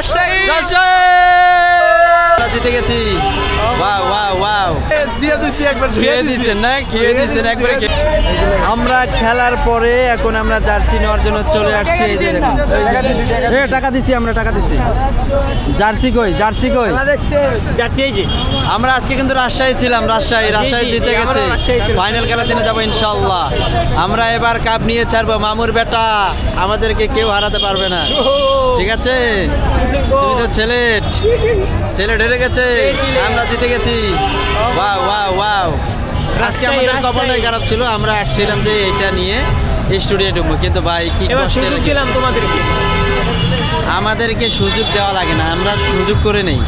রাজশাহী রাজশাহী আমরা জিতে গেছি। ওয়াও ওয়াও ওয়াও দিয়ে দিছি একবার খেয়ে দিচ্ছেন না খেয়ে দিচ্ছেন একবারে আমরা খেলার পরে এখন আমরা জার্সি নেওয়ার জন্য চলে আসছি এই যে দেখুন। টাকা দিচ্ছি আমরা টাকা দিচ্ছি জার্সি কই জার্সি কই? যাচ্ছি এই যে। আমরা আজকে কিন্তু রাজশাহী ছিলাম রাজশাহী রাজশাহী জিতে গেছে। ফাইনাল খেলা দিনে যাব ইনশাল্লাহ আমরা এবার কাপ নিয়ে ছাড়বো। মামুর বেটা আমাদেরকে কেউ হারাতে পারবে না। ঠিক আছে? তুমি তো ছেলেট ছেলে ঢেরে গেছে। আমরা জিতে গেছি। Wow wow wow. আজকে আমাদের। কপালটাই খারাপ ছিল। আমরা আসছিলাম যে এটা নিয়ে স্টুডিও ঢুকবো কিন্তু ভাই কি কষ্টের সুযোগ দিলাম তোমাদেরকে। আমাদেরকে সুযোগ দেওয়া লাগে না। আমরা সুযোগ করে নেই।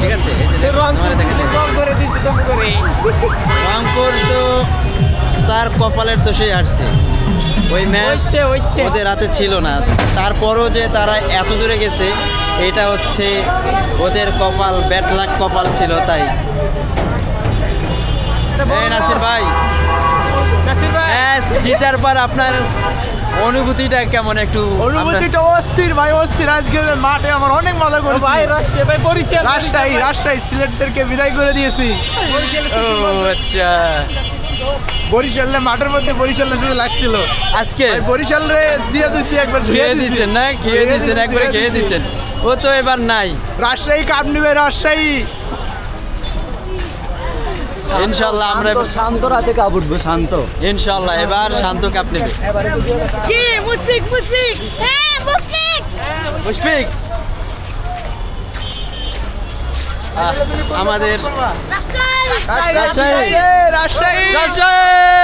ঠিক আছে? এই যে রংপুর তো তার কপালের দোষেই আসছে। ওই ম্যাচ। ওদের হাতে ছিল না। তারপরও যে তারা এত দূরে গেছে এটা হচ্ছে ওদের কপাল ব্যাট লাক কপাল ছিল তাই। নাসির ভাই। নাসির ভাই। ম্যাচ জিতার পর আপনার অনুভূতিটা কেমন একটু অনুভূতিটা অস্থির ভাই অস্থির। আজকে মাঠে আমার অনেক মজা ও করেছি। ভাই রাজশাহী ভাই বরিশাল। রাজশাহী রাজশাহী সিলেটদেরকে বিদায় করে দিয়েছি। ও আচ্ছা। বরিশালে মাঠের মধ্যে বরিশালের সাথে লাগছিল। আজকে? বরিশাল রে দিয়ে দিছি একবার ধুয়ে খেয়ে দিচ্ছেন না? খেয়ে দিচ্ছেন? একবার খেয়ে দিচ্ছেন? ও তো এবার নাই। রাজশাহী কাপ নিবে রাজশাহী। ইনশাল্লাহ আমরা শান্ত রাতে কাপ উঠবো শান্ত। ইনশাল্লাহ এবার শান্ত কাপ নেবে। জি মুশফিক মুশফিক? হ্যাঁ মুশফিক! মুশফিক! আমাদের রাজশাহী! রাজশাহী। রাজশাহী। রাজশাহী!